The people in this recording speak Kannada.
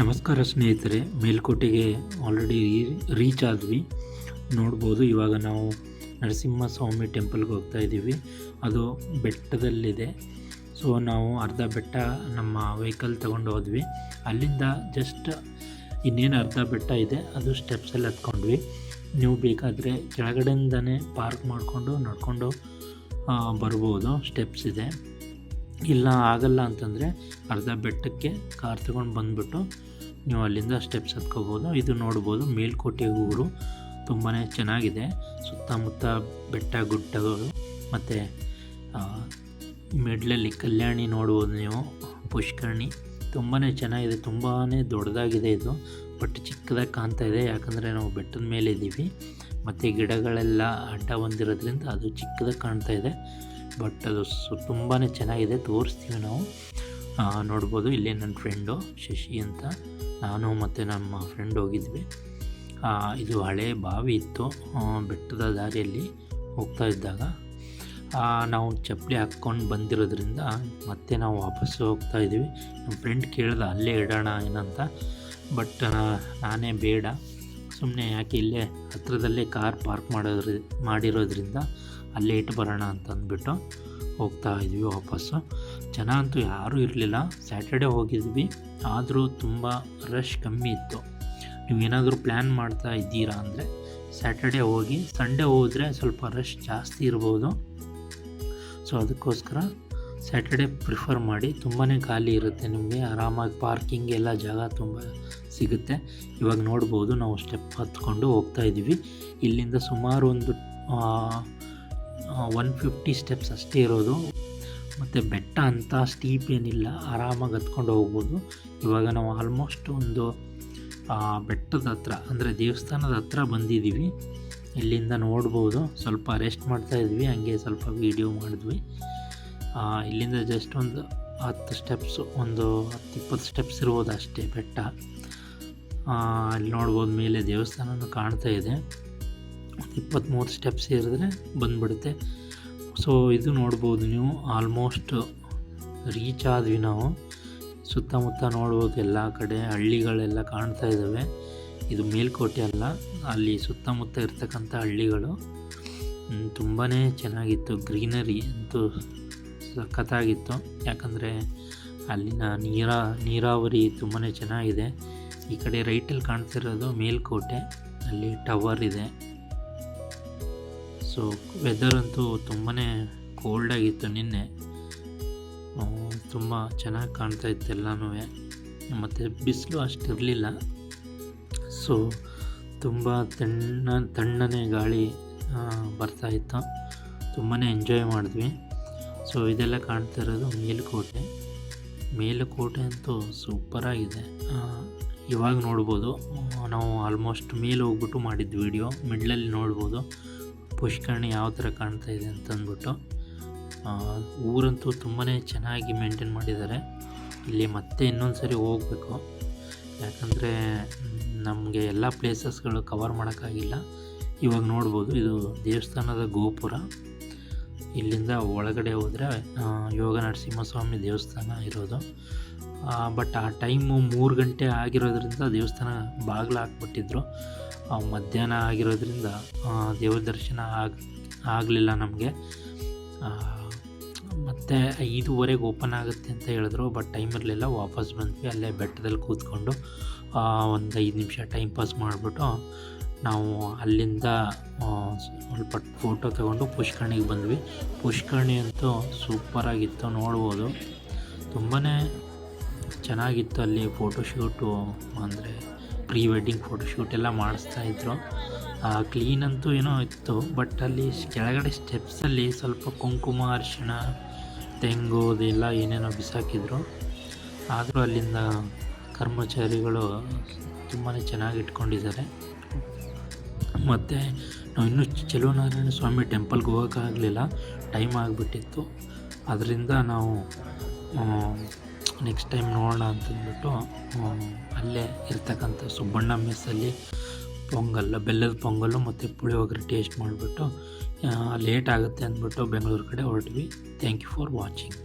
ನಮಸ್ಕಾರ ಸ್ನೇಹಿತರೆ, ಮೇಲ್ಕೋಟೆಗೆ ಆಲ್ರೆಡಿ ರೀಚ್ ಆದ್ವಿ. ನೋಡ್ಬೋದು, ಇವಾಗ ನಾವು ನರಸಿಂಹಸ್ವಾಮಿ ಟೆಂಪಲ್ಗೆ ಹೋಗ್ತಾ ಇದ್ದೀವಿ. ಅದು ಬೆಟ್ಟದಲ್ಲಿದೆ. ಸೊ ನಾವು ಅರ್ಧ ಬೆಟ್ಟ ನಮ್ಮ ವೆಹಿಕಲ್ ತಗೊಂಡು ಹೋದ್ವಿ. ಅಲ್ಲಿಂದ ಜಸ್ಟ್ ಇನ್ನೇನು ಅರ್ಧ ಬೆಟ್ಟ ಇದೆ, ಅದು ಸ್ಟೆಪ್ಸಲ್ಲಿ ಹತ್ಕೊಂಡ್ವಿ. ನೀವು ಬೇಕಾದರೆ ಕೆಳಗಡೆಯಿಂದನೇ ಪಾರ್ಕ್ ಮಾಡಿಕೊಂಡು, ನಡ್ಕೊಂಡು ಬರ್ಬೋದು ಸ್ಟೆಪ್ಸ್ ಇದೆ. ಇಲ್ಲ, ಆಗಲ್ಲ ಅಂತಂದರೆ ಅರ್ಧ ಬೆಟ್ಟಕ್ಕೆ ಕಾರ್ ತಗೊಂಡು ಬಂದುಬಿಟ್ಟು ನೀವು ಅಲ್ಲಿಂದ ಸ್ಟೆಪ್ಸ್ ಹತ್ಕೋಬೋದು. ಇದು ನೋಡ್ಬೋದು, ಮೇಲ್ಕೋಟೆ ಊರು ತುಂಬಾ ಚೆನ್ನಾಗಿದೆ. ಸುತ್ತಮುತ್ತ ಬೆಟ್ಟ ಗುಡ್ಡಗಳು, ಮತ್ತು ಮಿಡ್ಲಲ್ಲಿ ಕಲ್ಯಾಣಿ ನೋಡ್ಬೋದು ನೀವು. ಪುಷ್ಕರಣಿ ತುಂಬಾ ಚೆನ್ನಾಗಿದೆ ತುಂಬಾ ದೊಡ್ಡದಾಗಿದೆ ಇದು. ಬಟ್ ಚಿಕ್ಕದಾಗಿ ಕಾಣ್ತಾ ಇದೆ, ಯಾಕಂದರೆ ನಾವು ಬೆಟ್ಟದ ಮೇಲೆ ಇದ್ದೀವಿ ಮತ್ತು ಗಿಡಗಳೆಲ್ಲ ಅಡ್ಡ ಬಂದಿರೋದ್ರಿಂದ ಅದು ಚಿಕ್ಕದಾಗಿ ಕಾಣ್ತಾ ಇದೆ. ಬಟ್ ಅದು ಸು ತುಂಬಾ ಚೆನ್ನಾಗಿದೆ, ತೋರಿಸ್ತೀವಿ ನಾವು. ನೋಡ್ಬೋದು, ಇಲ್ಲಿ ನನ್ನ ಫ್ರೆಂಡು ಶಶಿ ಅಂತ. ನಾನು ಮತ್ತು ನಮ್ಮ ಫ್ರೆಂಡ್ ಹೋಗಿದ್ವಿ. ಇದು ಹಳೆ ಬಾವಿ ಇತ್ತು ಬೆಟ್ಟದ ದಾರಿಯಲ್ಲಿ ಹೋಗ್ತಾ ಇದ್ದಾಗ. ನಾವು ಚಪ್ಪಲಿ ಹಾಕ್ಕೊಂಡು ಬಂದಿರೋದ್ರಿಂದ ಮತ್ತೆ ನಾವು ವಾಪಸ್ಸು ಹೋಗ್ತಾ ಇದ್ದೀವಿ. ನಮ್ಮ ಫ್ರೆಂಡ್ ಕೇಳ್ದೆ, ಅಲ್ಲೇ ಇಡೋಣ, ಏನಂತ? ಬಟ್ ನಾನೇ ಬೇಡ. ಸುಮ್ಮನೆ ಯಾಕೆ ಇಲ್ಲೇ ಹತ್ರದಲ್ಲೇ ಕಾರ್ ಪಾರ್ಕ್ ಮಾಡೋದ್ರಿ, ಮಾಡಿರೋದ್ರಿಂದ ಅಲ್ಲೇ ಇಟ್ಟು ಬರೋಣ ಅಂತ ಅಂದ್ಬಿಟ್ಟು ಹೋಗ್ತಾ ಇದ್ವಿ ವಾಪಸ್ಸು. ಜನ ಅಂತೂ ಯಾರೂ ಇರಲಿಲ್ಲ. ಸ್ಯಾಟರ್ಡೆ ಹೋಗಿದ್ವಿ. ಆದರೂ ತುಂಬ ರಶ್ ಕಮ್ಮಿ ಇತ್ತು. ನೀವು ಏನಾದರೂ ಪ್ಲ್ಯಾನ್ ಮಾಡ್ತಾ ಇದ್ದೀರಾ ಅಂದರೆ ಸ್ಯಾಟರ್ಡೆ ಹೋಗಿ, ಸಂಡೇ ಹೋದರೆ ಸ್ವಲ್ಪ ರಶ್ ಜಾಸ್ತಿ ಇರ್ಬೋದು. ಸೊ ಅದಕ್ಕೋಸ್ಕರ ಸ್ಯಾಟರ್ಡೆ ಪ್ರಿಫರ್ ಮಾಡಿ ತುಂಬಾ ಖಾಲಿ ಇರುತ್ತೆ ನಿಮಗೆ. ಆರಾಮಾಗಿ ಪಾರ್ಕಿಂಗ್ ಎಲ್ಲ ಜಾಗ ತುಂಬ ಸಿಗುತ್ತೆ. ಇವಾಗ ನೋಡ್ಬೋದು ನಾವು ಸ್ಟೆಪ್ ಹತ್ಕೊಂಡು ಹೋಗ್ತಾ ಇದ್ದೀವಿ. ಇಲ್ಲಿಂದ ಸುಮಾರು ಒಂದು ಒನ್ ಫಿಫ್ಟಿ ಸ್ಟೆಪ್ಸ್ ಅಷ್ಟೇ ಇರೋದು. ಮತ್ತು ಬೆಟ್ಟ ಅಂತ ಸ್ಟೀಪ್ ಏನಿಲ್ಲ, ಆರಾಮಾಗಿ ಹತ್ಕೊಂಡು ಹೋಗ್ಬೋದು. ಇವಾಗ ನಾವು ಆಲ್ಮೋಸ್ಟ್ ಒಂದು ಬೆಟ್ಟದ ಹತ್ರ, ಅಂದರೆ ದೇವಸ್ಥಾನದ ಹತ್ರ ಬಂದಿದ್ದೀವಿ ಇಲ್ಲಿಂದ ನೋಡ್ಬೋದು, ಸ್ವಲ್ಪ ರೆಸ್ಟ್ ಮಾಡ್ತಾ ಇದ್ವಿ, ಹಂಗೆ ಸ್ವಲ್ಪ ವೀಡಿಯೋ ಮಾಡಿದ್ವಿ. ಇಲ್ಲಿಂದ ಜಸ್ಟ್ ಒಂದು ಹತ್ತು ಸ್ಟೆಪ್ಸ್ ಒಂದು ಹತ್ತು ಇಪ್ಪತ್ತು ಸ್ಟೆಪ್ಸ್ ಇರ್ಬೋದು ಅಷ್ಟೇ ಬೆಟ್ಟ. ಅಲ್ಲಿ ನೋಡ್ಬೋದು, ಮೇಲೆ ದೇವಸ್ಥಾನನೂ ಕಾಣ್ತಾ ಇದೆ. ಇಪ್ಪತ್ತ್ಮೂರು ಸ್ಟೆಪ್ಸ್ ಏರಿದ್ರೆ ಬಂದ್ಬಿಡುತ್ತೆ. ಸೊ ಇದು ನೋಡ್ಬೋದು ನೀವು ಆಲ್ಮೋಸ್ಟ್ ರೀಚ್ ಆದ್ವಿ ನಾವು. ಸುತ್ತಮುತ್ತ ನೋಡ್ಬೋದು ಎಲ್ಲ ಕಡೆ ಹಳ್ಳಿಗಳೆಲ್ಲ ಕಾಣ್ತಾ ಇದ್ದಾವೆ. ಇದು ಮೇಲ್ಕೋಟೆ ಅಲ್ಲ, ಅಲ್ಲಿ ಸುತ್ತಮುತ್ತ ಇರ್ತಕ್ಕಂಥ ಹಳ್ಳಿಗಳು. ತುಂಬಾ ಚೆನ್ನಾಗಿತ್ತು. ಗ್ರೀನರಿ ಅಂತೂ ಸಖತ್ತಾಗಿತ್ತು. ಯಾಕಂದರೆ ಅಲ್ಲಿನ ನೀರಾ, ನೀರಾವರಿ ತುಂಬಾ ಚೆನ್ನಾಗಿದೆ. ಈ ಕಡೆ ರೈಟಲ್ಲಿ ಕಾಣ್ತಿರೋದು ಮೇಲ್ಕೋಟೆ. ಅಲ್ಲಿ ಟವರ್ ಇದೆ. ಸೊ ವೆದರ್ ಅಂತೂ ತುಂಬಾ ಕೋಲ್ಡಾಗಿತ್ತು ನಿನ್ನೆ. ತುಂಬ ಚೆನ್ನಾಗಿ ಕಾಣ್ತಾ ಇತ್ತು ಎಲ್ಲನೂ. ಮತ್ತು ಬಿಸಿಲು ಅಷ್ಟಿರಲಿಲ್ಲ ಸೊ ತುಂಬ ತಣ್ಣ, ತಣ್ಣನೆ ಗಾಳಿ ಬರ್ತಾಯಿತ್ತು ತುಂಬಾ ಎಂಜಾಯ್ ಮಾಡಿದ್ವಿ. ಸೊ ಇದೆಲ್ಲ ಕಾಣ್ತಾ ಇರೋದು ಮೇಲುಕೋಟೆ. ಮೇಲುಕೋಟೆ ಅಂತೂ ಸೂಪರಾಗಿದೆ ಇವಾಗ ನೋಡ್ಬೋದು. ನಾವು ಆಲ್ಮೋಸ್ಟ್ ಮೇಲೆ ಹೋಗ್ಬಿಟ್ಟು ಮಾಡಿದ್ದು ವಿಡಿಯೋ ಮಿಡ್ಲಲ್ಲಿ ನೋಡ್ಬೋದು. ಪುಷ್ಕರಣಿ ಯಾವ ಥರ ಕಾಣ್ತಾ ಇದೆ ಅಂತಂದ್ಬಿಟ್ಟು ಊರಂತೂ ತುಂಬಾ ಚೆನ್ನಾಗಿ ಮೇಂಟೈನ್ ಮಾಡಿದ್ದಾರೆ. ಇಲ್ಲಿ ಮತ್ತೆ ಇನ್ನೊಂದು ಸರಿ ಹೋಗಬೇಕು. ಯಾಕಂದರೆ, ನಮಗೆ ಎಲ್ಲ ಪ್ಲೇಸಸ್ಗಳು ಕವರ್ ಮಾಡೋಕ್ಕಾಗಿಲ್ಲ. ಇವಾಗ ನೋಡ್ಬೋದು, ಇದು ದೇವಸ್ಥಾನದ ಗೋಪುರ. ಇಲ್ಲಿಂದ ಒಳಗಡೆ ಹೋದರೆ ಯೋಗ ನರಸಿಂಹಸ್ವಾಮಿ ದೇವಸ್ಥಾನ ಇರೋದು. ಬಟ್ ಆ ಟೈಮು ಮೂರು ಗಂಟೆ ಆಗಿರೋದ್ರಿಂದ ದೇವಸ್ಥಾನ ಬಾಗಿಲು ಹಾಕ್ಬಿಟ್ಟಿದ್ರು ಮಧ್ಯಾಹ್ನ ಆಗಿರೋದ್ರಿಂದ ದೇವ್ರ ದರ್ಶನ ಆಗ, ಆಗಲಿಲ್ಲ ನಮಗೆ. ಮತ್ತು ಐದುವರೆಗೆ ಓಪನ್ ಆಗುತ್ತೆ ಅಂತ ಹೇಳಿದ್ರು ಬಟ್ ಟೈಮ್ ಇರಲಿಲ್ಲ. ವಾಪಸ್ ಬಂದ್ವಿ, ಅಲ್ಲೇ ಬೆಟ್ಟದಲ್ಲಿ ಕೂತ್ಕೊಂಡು ಒಂದು ಐದು ನಿಮಿಷ ಟೈಮ್ ಪಾಸ್ ಮಾಡಿಬಿಟ್ಟು ನಾವು ಅಲ್ಲಿಂದ ಸ್ವಲ್ಪ ಫೋಟೋ ತಗೊಂಡು ಪುಷ್ಕರ್ಣಿಗೆ ಬಂದ್ವಿ. ಪುಷ್ಕರ್ಣಿ ಅಂತೂ ಸೂಪರಾಗಿತ್ತು ನೋಡ್ಬೋದು. ತುಂಬಾ ಚೆನ್ನಾಗಿತ್ತು ಅಲ್ಲಿ ಫೋಟೋಶೂಟು ಅಂದರೆ ಪ್ರೀ ವೆಡ್ಡಿಂಗ್ ಫೋಟೋಶೂಟ್ ಎಲ್ಲ ಕ್ಲೀನ್ ಅಂತೂ ಏನೋ ಇತ್ತು ಬಟ್ ಅಲ್ಲಿ ಕೆಳಗಡೆ ಸ್ಟೆಪ್ಸಲ್ಲಿ ಸ್ವಲ್ಪ ಕುಂಕುಮ, ಅರಿಶಿಣ, ತೆಂಗು ಅದೆಲ್ಲ ಏನೇನೋ ಬಿಸಾಕಿದ್ರು. ಆದರೂ ಅಲ್ಲಿಂದ ಕರ್ಮಚಾರಿಗಳು ತುಂಬಾ ಚೆನ್ನಾಗಿ ಇಟ್ಕೊಂಡಿದ್ದಾರೆ. ಮತ್ತು ನಾವು ಇನ್ನೂ ಚೆಲುವನಾರಾಯಣ ಸ್ವಾಮಿ ಟೆಂಪಲ್ಗೆ ಹೋಗೋಕ್ಕಾಗಲಿಲ್ಲ. ಟೈಮ್ ಆಗಿಬಿಟ್ಟಿತ್ತು. ಅದರಿಂದ ನಾವು ನೆಕ್ಸ್ಟ್ ಟೈಮ್ ನೋಡೋಣ ಅಂತಂದ್ಬಿಟ್ಟು ಅಲ್ಲೇ ಇರ್ತಕ್ಕಂಥ ಸುಬ್ಬಣ್ಣ ಮೆಸ್ಸಲ್ಲಿ ಪೊಂಗಲ್, ಬೆಲ್ಲದ ಪೊಂಗಲ್ಲು ಮತ್ತು ಪುಳಿಯೋಗರೆ ಟೇಸ್ಟ್ ಮಾಡಿಬಿಟ್ಟು ಲೇಟ್ ಆಗುತ್ತೆ ಅಂದ್ಬಿಟ್ಟು ಬೆಂಗಳೂರು ಕಡೆ ಹೊರಟ್ವಿ. Thank you for watching